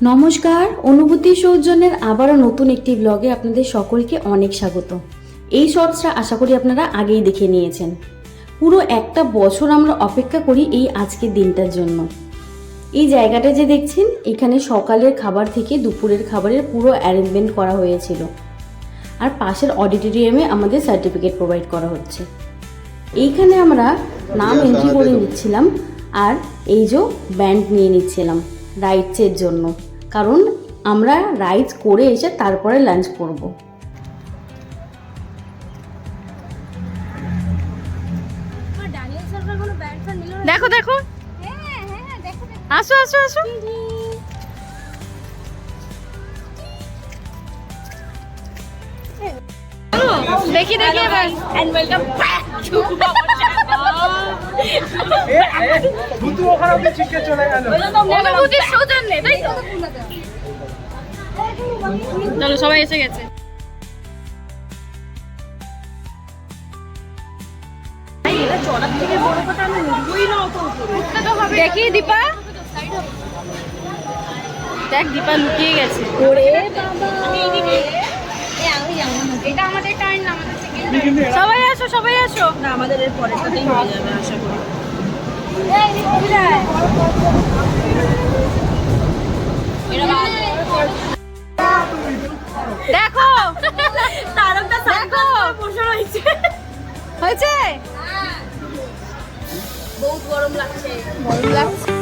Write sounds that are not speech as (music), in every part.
নমস্কার অনুভূতি সৌজন্যের আবারও নতুন একটি ব্লগে আপনাদের সকলকে অনেক স্বাগত। এই শর্টসটা আশা করি আপনারা আগেই দেখে নিয়েছেন। পুরো একটা বছর আমরা অপেক্ষা করি এই আজকের দিনটার জন্য। এই জায়গাটা যে দেখছেন এখানে সকালের খাবার থেকে দুপুরের খাবারের পুরো অ্যারেঞ্জমেন্ট করা হয়েছিল। আর পাশের অডিটোরিয়ামে আমাদের সার্টিফিকেট প্রোভাইড করা হচ্ছে। এইখানে আমরা নাম এন্ট্রি করে নিচ্ছিলাম আর এই যে ব্যান্ড নিয়ে নিচ্ছিলাম রাইডসের জন্য। কারণ আমরা রাইডস করে এসে তারপরে লাঞ্চ করব। দেখো দেখো। আসো আসো আসো। দেখি দেখি এবার। এন্ড ওয়েলকাম ব্যাক টু দুটো ওখানে অব্দি ছিটকে চলে গেল। অনুভূতির সৌজন্যে তাই তো? চলো সবাই এসে গেছে। দেখি দীপা। দেখ দীপা লুকিয়ে গেছে। এটা আমাদের টাইম না আমাদের সবাই আসো সবাই আসো। না আমাদের এর পরেরটাতেই হয়ে যাবে আশা করি। দেখো। তারকটা দেখো বসে রয়েছে হয়েছে বহুত গরম লাগছে। গরম লাগছে।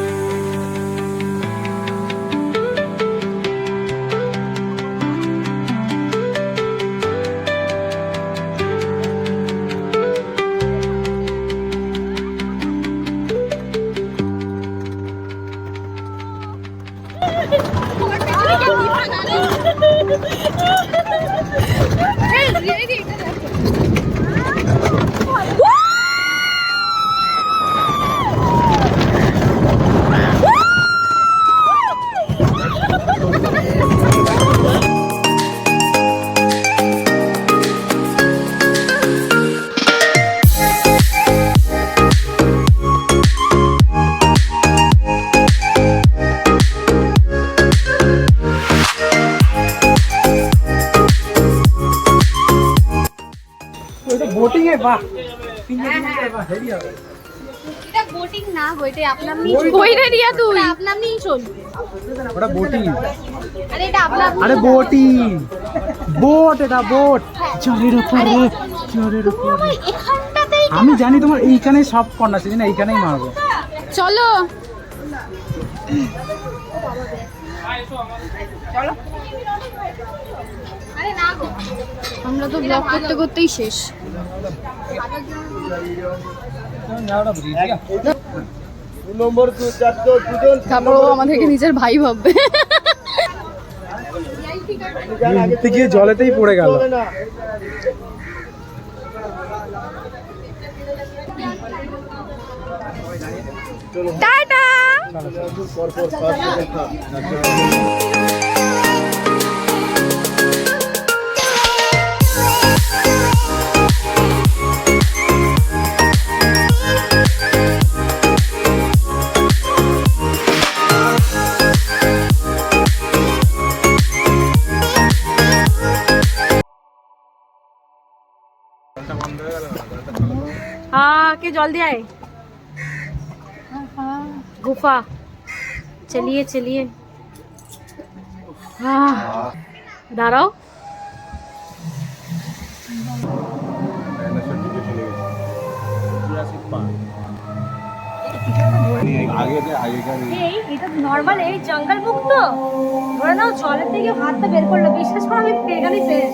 বোটিং না বইতে আপনা আপনি কই রে রিয়া তুই আপনা আপনি ওটা বোটিং আরে এটা আপনা আরে বোটিং বোট এটা বোট জলের উপরে জলের উপরে আমি জানি তোমার এইখানে সব কন্যা সেদিন এইখানেই মারবো চলো আমরা তো ব্লগ করতে করতেই শেষ তারপর ও আমাদেরকে নিজের ভাই ভাববে। উঠতে গিয়ে জলেতেই পড়ে গেল। টাটা! কে জল দিয়ে গুফা চলিয়ে চলিয়ে चलिए। দাঁড়াও নর্মাল এই জঙ্গল মুক্ত ধরে নাও, জলের থেকে হাতটা বের করল। বিশ্বাস করো, আমি এখানে পেয়ে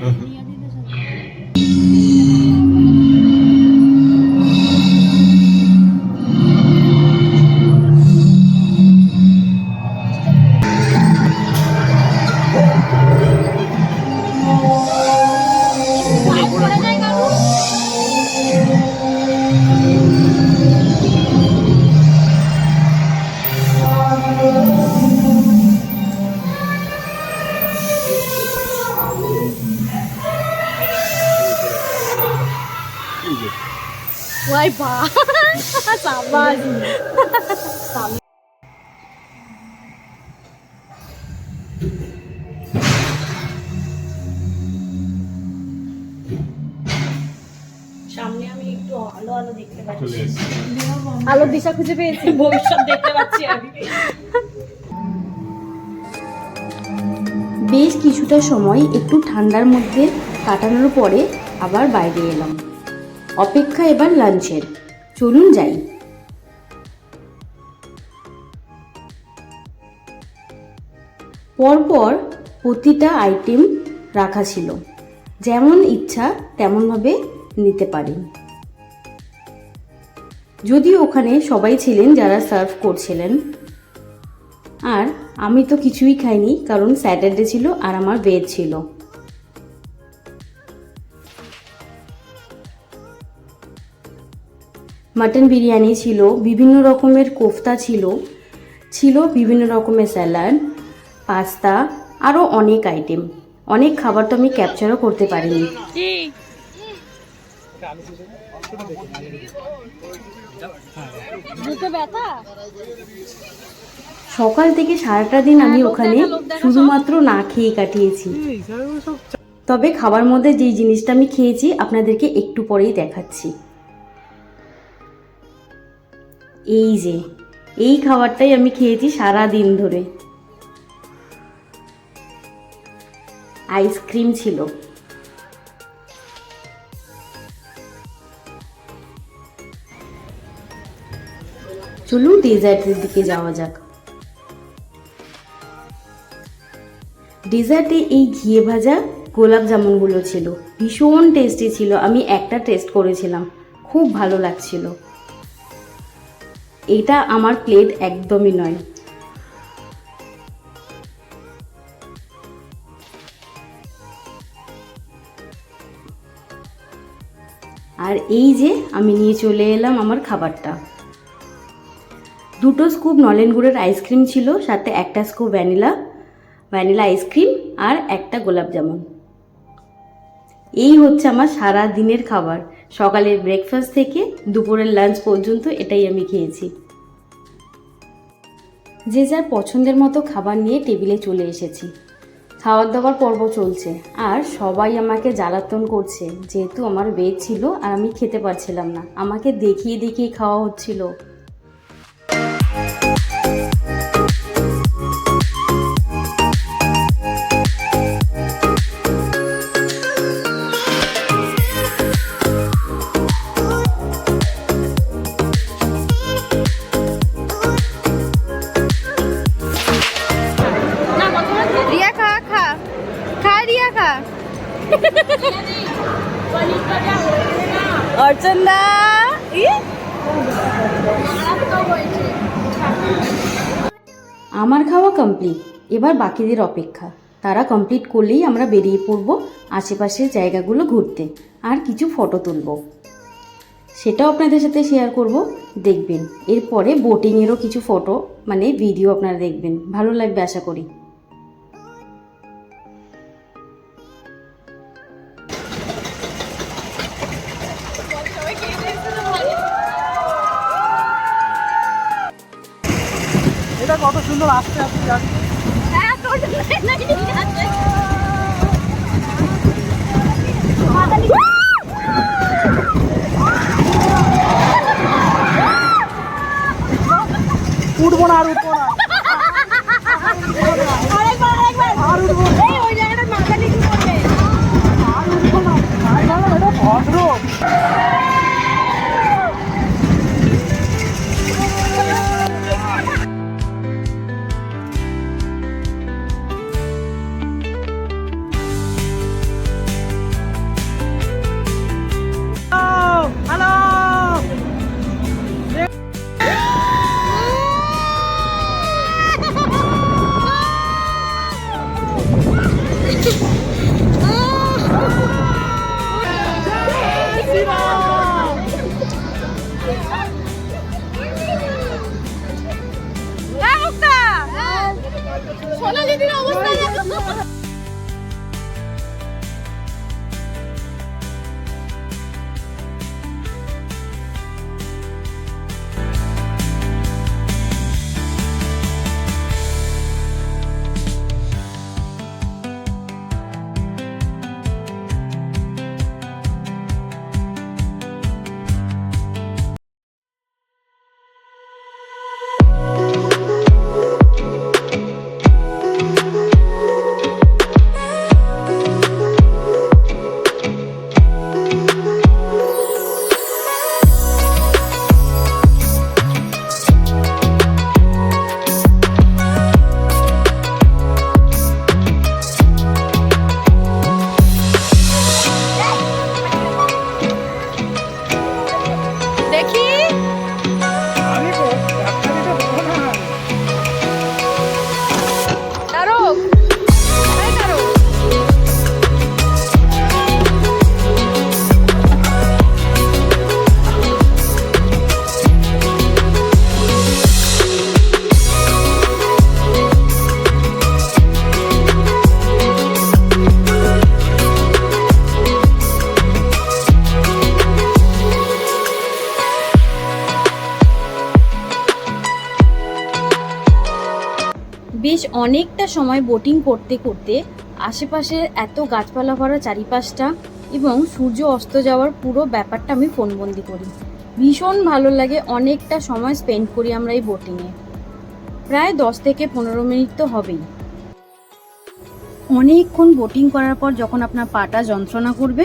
嗯 ভাই বা সাবাস সামনে আমি একটু আলো আলো দেখতে পাচ্ছি। দিশা খুঁজে পেয়েছি। ভবিষ্যৎ দেখতে পাচ্ছি আমি। বেশ কিছুটা সময় একটু ঠান্ডার মধ্যে কাটানোর পরে আবার বাইরে এলাম। অপেক্ষা এবার লাঞ্চের। চলুন যাই। পরপর প্রতিটা আইটেম রাখা ছিল। যেমন ইচ্ছা তেমনভাবে নিতে পারেন যদিও ওখানে সবাই ছিলেন যারা সার্ভ করছিলেন। আর আমি তো কিছুই খাইনি, কারণ স্যাটারডে ছিল আর আমার বেদ ছিল। মাটন বিরিয়ানি ছিল বিভিন্ন রকমের কোফতা ছিল ছিল বিভিন্ন রকমের স্যালাড পাস্তা আরও অনেক আইটেম অনেক খাবার তো আমি ক্যাপচারও করতে পারিনি। সকাল থেকে সারাটা দিন আমি ওখানে শুধুমাত্র না খেয়ে কাটিয়েছি। তবে খাবার মধ্যে যেই জিনিসটা আমি খেয়েছি আপনাদেরকে একটু পরেই দেখাচ্ছি। এই যে, এই খাবারটাই আমি খেয়েছি সারা দিন ধরে। আইসক্রিম ছিল। চলুন ডেজার্টের দিকে যাওয়া যাক। ডেজার্টে এই ঘিয়ে ভাজা গোলাপ জামুনগুলো ছিল। ভীষণ টেস্টি ছিল। আমি একটা টেস্ট করেছিলাম। খুব ভালো লাগছিল। এটা আমার প্লেট একদমই নয়। আর এই যে আমি নিয়ে চলে এলাম আমার খাবারটা। দুটো স্কুপ নলেন গুড়ের আইসক্রিম ছিল, সাথে একটা scoop vanilla vanilla ice cream আর একটা গোলাপ জামুন। এই হচ্ছে আমার সারা দিনের খাবার। সকালের ব্রেকফাস্ট থেকে দুপুরের লাঞ্চ পর্যন্ত এটাই আমি খেয়েছি। যে যার পছন্দের মতো খাবার নিয়ে টেবিলে চলে এসেছি। খাওয়ার দাওয়ার পর্ব চলছে, আর সবাই আমাকে জ্বালাতন করছে। যেহেতু আমার বেদ ছিল আর আমি খেতে পারছিলাম না। আমাকে দেখিয়ে দেখিয়ে খাওয়া হচ্ছিল। কমপ্লিট এবার বাকিদের অপেক্ষা। তারা কমপ্লিট করলেই আমরা বেরিয়ে পড়ব আশেপাশের জায়গাগুলো ঘুরতে। আর কিছু ফটো তুলব। সেটাও আপনাদের সাথে শেয়ার করব। দেখবেন। এরপরে বোটিংয়েরও কিছু ফটো মানে ভিডিও আপনারা দেখবেন। ভালো লাগবে আশা করি। সুন্দর আস্তে আস্তে যাচ্ছে উঠবো না আর উঠবো বেশ অনেকটা সময় বোটিং করতে করতে আশেপাশে এত গাছপালা ভরা চারিপাশটা এবং সূর্য অস্ত যাওয়ার পুরো ব্যাপারটা আমি ফোনবন্দি করি। ভীষণ ভালো লাগে, অনেকটা সময় স্পেন্ড করি আমরা এই বোটিংয়ে প্রায় দশ থেকে পনেরো মিনিট তো হবেই। অনেকক্ষণ বোটিং করার পর যখন আপনার পাটা যন্ত্রণা করবে,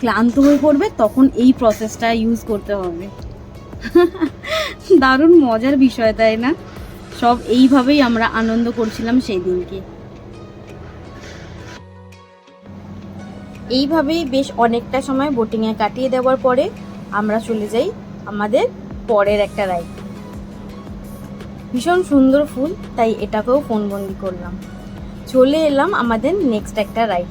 ক্লান্ত হয়ে পড়বে, তখন এই প্রসেসটা ইউজ করতে হবে। (laughs) দারুণ মজার বিষয়, তাই না? সব এইভাবেই আমরা আনন্দ করছিলাম সেই দিনকে। এইভাবেই বেশ অনেকটা সময় বোটিংয়ে কাটিয়ে দেওয়ার পরে আমরা চলে যাই আমাদের পরের একটা রাইড ভীষণ সুন্দর ফুল, তাই এটাকেও ফোনবন্দি করলাম। চলে এলাম আমাদের নেক্সট একটা রাইড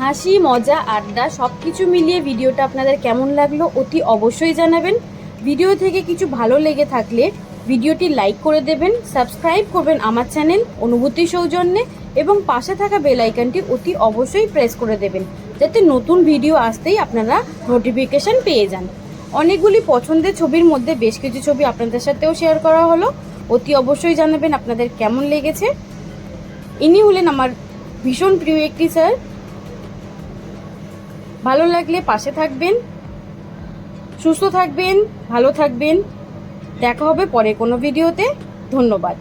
হাসি, মজা, আড্ডা সব কিছু মিলিয়ে ভিডিওটা আপনাদের কেমন লাগল অতি অবশ্যই জানাবেন। ভিডিও থেকে কিছু ভালো লেগে থাকলে ভিডিওটি লাইক করে দেবেন, সাবস্ক্রাইব করবেন আমার চ্যানেল অনুভূতি সৌজন্যে এবং পাশে থাকা বেল আইকনটি অতি অবশ্যই প্রেস করে দেবেন, যাতে নতুন ভিডিও আসতেই আপনারা নোটিফিকেশন পেয়ে যান। অনেকগুলি পছন্দের ছবির মধ্যে বেশ কিছু ছবি আপনাদের সাথেও শেয়ার করা হলো। অতি অবশ্যই জানাবেন আপনাদের কেমন লেগেছে। ইনি হলেন আমার ভীষণ প্রিয় একটি স্যার। ভালো লাগলে পাশে থাকবেন সুস্থ থাকবেন ভালো থাকবেন। দেখা হবে পরে কোনো ভিডিওতে। ধন্যবাদ।